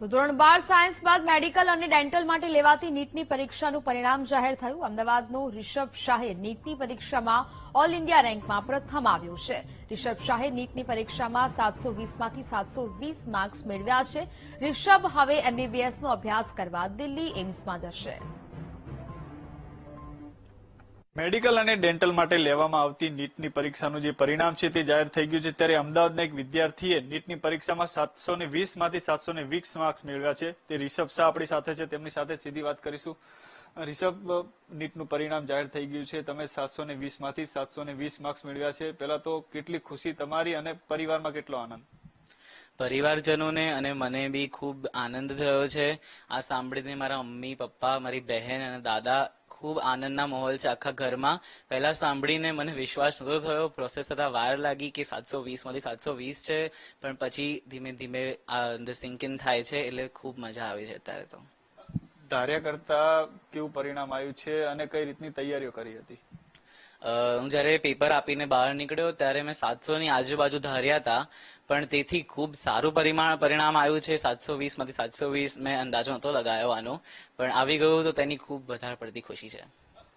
તો ધોરણ બાર સાયન્સ બાદ મેડિકલ અને ડેન્ટલ માટે લેવાતી નીટની પરીક્ષાનું પરિણામ જાહેર થયું. અમદાવાદનો રિષભ શાહે નીટની પરીક્ષામાં ઓલ ઇન્ડિયા રેન્કમાં પ્રથમ આવ્યું છે. રિષભ શાહે નીટની પરીક્ષામાં સાતસો વીસમાંથી સાતસો વીસ માર્ક્સ મેળવ્યા છે. રિષભ હવે એમબીબીએસનો અભ્યાસ કરવા દિલ્હી એમ્સમાં જશે. મેડિકલ અને ડેન્ટલ માટે લેવામાં આવતી નીટની પરીક્ષાનું જે પરિણામ છે તે જાહેર થઈ ગયું છે. ત્યારે અમદાવાદના એક વિદ્યાર્થીએ નીટની પરીક્ષામાં સાતસો ને વીસમાંથી સાતસો ને વીસ માર્ક્સ મેળવ્યા છે. તે રિષભ શાહ આપણી સાથે છે. તેમની સાથે સીધી વાત કરીશું. રિષભ, નીટનું પરિણામ જાહેર થઈ ગયું છે. તમે સાતસો ને વીસમાંથી સાતસો ને વીસ માર્ક્સ મેળવ્યા છે. પહેલા તો કેટલી ખુશી તમારી અને પરિવારમાં કેટલો આનંદ? પરિવારજનોને અને મને બી ખૂબ આનંદ થયો છે. આ સાંભળીને મારા મમ્મી, પપ્પા, મારી બહેન અને દાદા ખૂબ આનંદના માહોલ છે આખા ઘરમાં. પહેલા સાંભળીને મને વિશ્વાસ નતો થયો. પ્રોસેસ થતા વાર લાગી કે સાતસો વીસમાંથી સાતસો વીસ છે, પણ પછી ધીમે ધીમે આ સિંકિન થાય છે એટલે ખૂબ મજા આવી છે અત્યારે તો. ધાર્યા કરતા કેવું પરિણામ આવ્યું છે અને કઈ રીતની તૈયારીઓ કરી હતી? હું જ્યારે પેપર આપીને બહાર નીકળ્યો ત્યારે મેં સાતસો ની આજુબાજુ ધાર્યા હતા, પણ તેથી ખૂબ સારું પરિમાણ, પરિણામ આવ્યું છે. સાતસો વીસમાંથી સાતસો વીસ મેં અંદાજો નતો લગાવ્યો આનો, પણ આવી ગયું તો તેની ખૂબ વધારે પડતી ખુશી છે.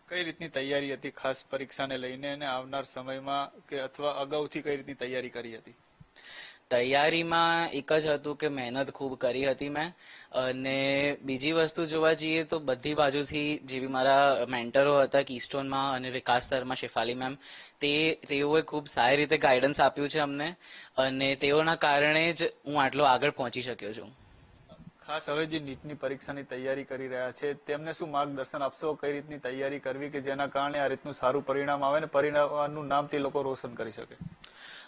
કઈ રીતની તૈયારી હતી ખાસ પરીક્ષાને લઈને અને આવનાર સમયમાં કે અથવા અગાઉથી કઈ રીતની તૈયારી કરી હતી? તૈયારીમાં એક જ હતું કે મહેનત ખૂબ કરી હતી મેં. અને બીજી વસ્તુ જોવા જઈએ તો બધી બાજુથી જે બી મારા મેન્ટરો હતા કીસ્ટોનમાં અને વિકાસ સ્તરમાં શેફાલી મેમ, તે તેઓએ ખૂબ સારી રીતે ગાઈડન્સ આપ્યું છે અમને. અને તેઓના કારણે જ હું આટલો આગળ પહોંચી શક્યો છું. ખાસ હવે જે નીટની પરીક્ષાની તૈયારી કરી રહ્યા છે, તેમને શું માર્ગદર્શન આપશો? કઈ રીતની તૈયારી કરવી કે જેના કારણે આ રીતનું સારું પરિણામ આવે ને પરિણામનું નામ તે લોકો રોશન કરી શકે?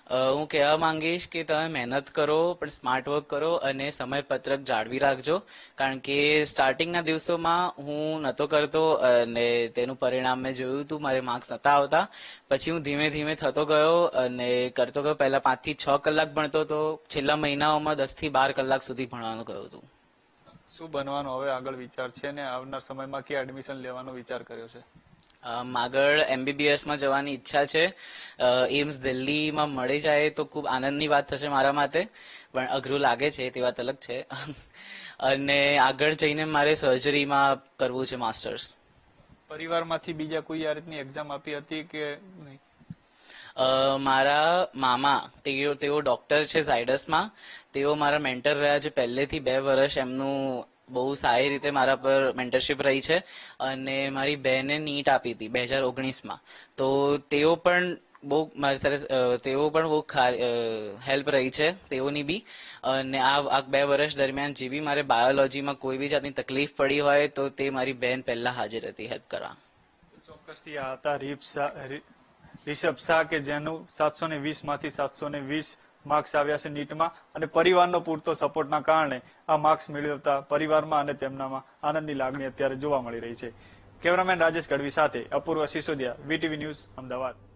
હું કહેવા માંગીશ કે તમે મહેનત કરો, પણ સ્માર્ટ વર્ક કરો અને સમયપત્રક જાળવી રાખજો. કારણ કે સ્ટાર્ટિંગના દિવસોમાં હું નહોતો કરતો અને તેનું પરિણામ મેં જોયું હતું મારે માર્ક્સ નતા આવતા. પછી હું ધીમે ધીમે થતો ગયો અને કરતો ગયો. પહેલા પાંચથી છ કલાક ભણતો હતો છેલ્લા મહિનાઓમાં દસથી બાર કલાક સુધી ભણવાનું ગયો હતું શું બનવાનો હવે આગળ વિચાર છે ને? આવનાર સમયમાં ક્યાં એડમિશન લેવાનો વિચાર કર્યો છે? આગળ એમબીબીએસમાં જવાની ઈચ્છા છે. એમ્સ દિલ્હીમાં મળી જાય તો ખૂબ આનંદની વાત થશે મારા માટે પણ અઘરું લાગે છે તે વાત અલગ છે. અને આગળ જઈને મારે સર્જરીમાં કરવું છે માસ્ટર્સ પરિવારમાંથી બીજા કોઈ આ રીતની એક્ઝામ આપી હતી કે નહીં? મારા મામા તેઓ તેઓ ડોક્ટર છે ઝાયડસમાં તેઓ મારા મેન્ટર રહ્યા છે પહેલેથી બે વર્ષ એમનું બહુ સારી રીતે મારા પર મેન્ટરશિપ રહી છે અને મારી બહેને નીટ આપી હતી બે હજાર ઓગણીસમાં. તો તેઓ પણ બહુ મારી સાથે તેઓ પણ બહુ હેલ્પ રહી છે તેઓની બી. અને આ બે વર્ષ દરમિયાન જે બી મારે બાયોલોજીમાં કોઈ બી જાતની તકલીફ પડી હોય તો તે મારી બહેન પહેલા હાજર હતી હેલ્પ કરવા. ચોક્કસથી આ હતા રીપ રિષભ શાહ કે જેનું સાતસો ને વીસમાંથી સાતસો ને વીસ માર્ક્સ આવ્યા છે નીટમાં અને પરિવારનો પૂરતો સપોર્ટના કારણે આ માર્ક્સ મેળવતા પરિવારમાં અને તેમનામાં આનંદની લાગણી અત્યારે જોવા મળી રહી છે. કેમેરામેન રાજેશ ગઢવી સાથે અપૂર્વ સિસોદિયા, વીટીવી ન્યૂઝ, અમદાવાદ.